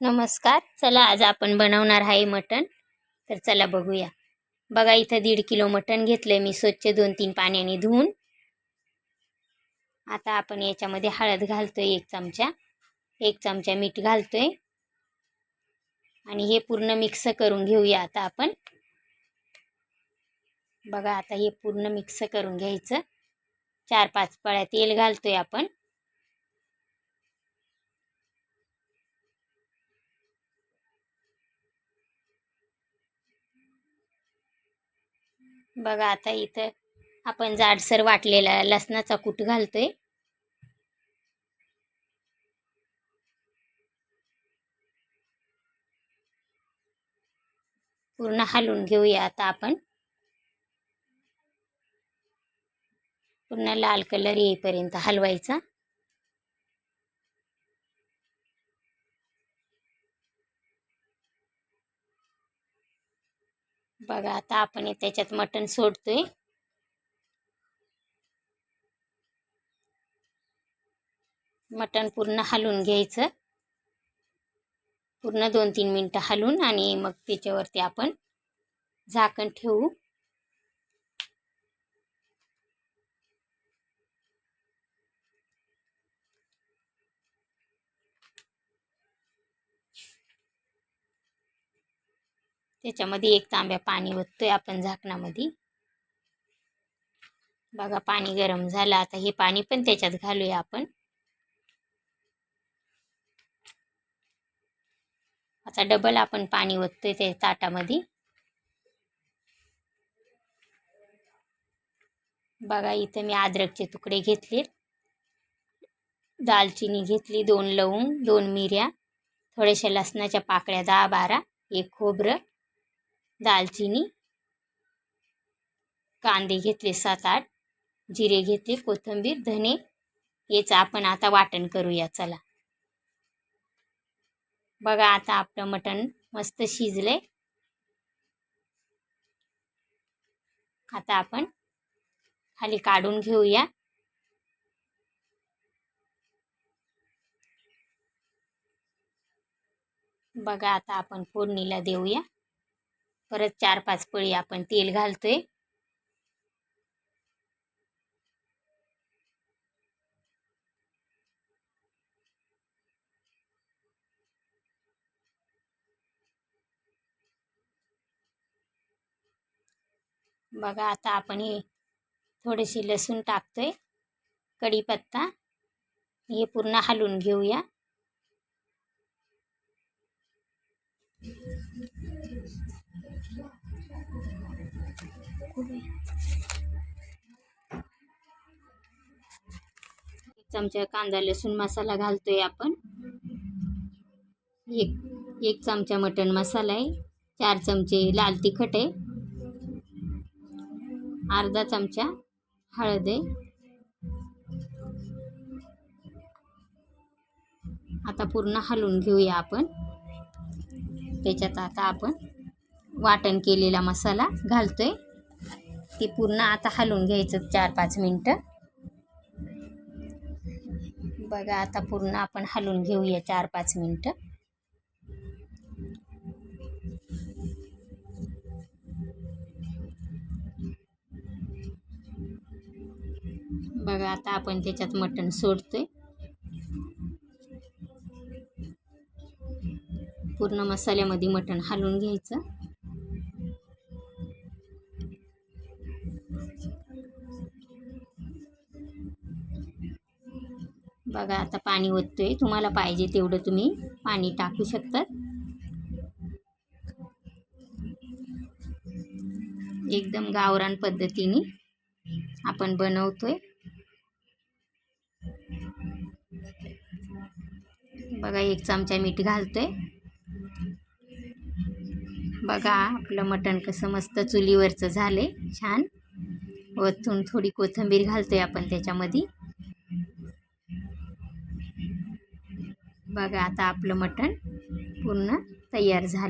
नमस्कार. चला आज आपण बनवणार आहे मटण. तर चला बघूया. बघा इथं दीड किलो मटण घेतलंय मी स्वच्छ दोन तीन पाण्याने धुवून. आता आपण याच्यामध्ये हळद घालतोय एक चमचा. एक चमचा मीठ घालतोय. आणि हे पूर्ण मिक्स करून घेऊया आता आपण. बघा आता हे पूर्ण मिक्स करून घ्यायचं. चार पाच पळ्या तेल घालतोय आपण. बघा आता इथं आपण जाडसर वाटलेला लसणाचा कूट घालतोय. पूर्ण हलवून घेऊया आता आपण. पूर्ण लाल कलर येईपर्यंत हलवायचा. बघा आता आपण त्याच्यात मटण सोडतोय. मटण पूर्ण हलवून घ्यायचं. पूर्ण दोन तीन मिनटं हलवून आणि मग त्याच्यावरती आपण झाकण ठेवू. त्याच्यामध्ये एक तांब्या पाणी ओततोय आपण झाकणामध्ये. बघा पाणी गरम झालं. आता हे पाणी पण त्याच्यात घालूया आपण. आता डबल आपण पाणी ओततोय त्या ताटामध्ये. बघा इथं मी अद्रकचे तुकडे घेतले. दालचिनी घेतली दोन लवंग दोन मिऱ्या थोड्याशा लसणाच्या पाकळ्या दहा बारा एक खोबरं दालचिनी कांदे घेतले सात आठ जिरे घेतले कोथिंबीर धने याचं आपण आता वाटण करूया चला. बघा आता आपलं मटण मस्त शिजले आता आपण खाली काढून घेऊया. बघा आता आपण फोडणीला देऊया. परत चार पाच पळी आपण तेल घालतोय. बघा आता आपण हे थोडीशी लसूण टाकतोय. कढीपत्ता. हे पूर्ण हलवून घेऊया. चमचा कांदा लसूण मसाला घालतोय आपण. एक एक चमचा मटन मसाला आहे. चार चमचे लाल तिखट आहे. अर्धा चमचा हळद आहे. आता पूर्ण हलवून घेऊया आपण. त्याच्यात आता आपण वाटण केलेला मसाला घालतोय. ते पूर्ण आता हलवून घ्यायचं चार पाच मिनटं. बघा आता पूर्ण आपण हलवून घेऊया चार पाच मिनटं. बघा आता आपण त्याच्यात मटण सोडतोय. पूर्ण मसाल्यामध्ये मटण हलवून घ्यायचं. बघा आता पाणी ओततोय. तुम्हाला पाहिजे तेवढं तुम्ही पाणी टाकू शकतात एकदम गावरान पद्धतीने आपण बनवतोय. बघा एक चमचा मीठ घालतोय. बघा आपलं मटण कसं मस्त चुलीवरचं झालंय. छान. वतून थोडी कोथिंबीर घालतोय आपण त्याच्यामध्ये. बघा आता आपलं मटण पूर्ण तयार झालं.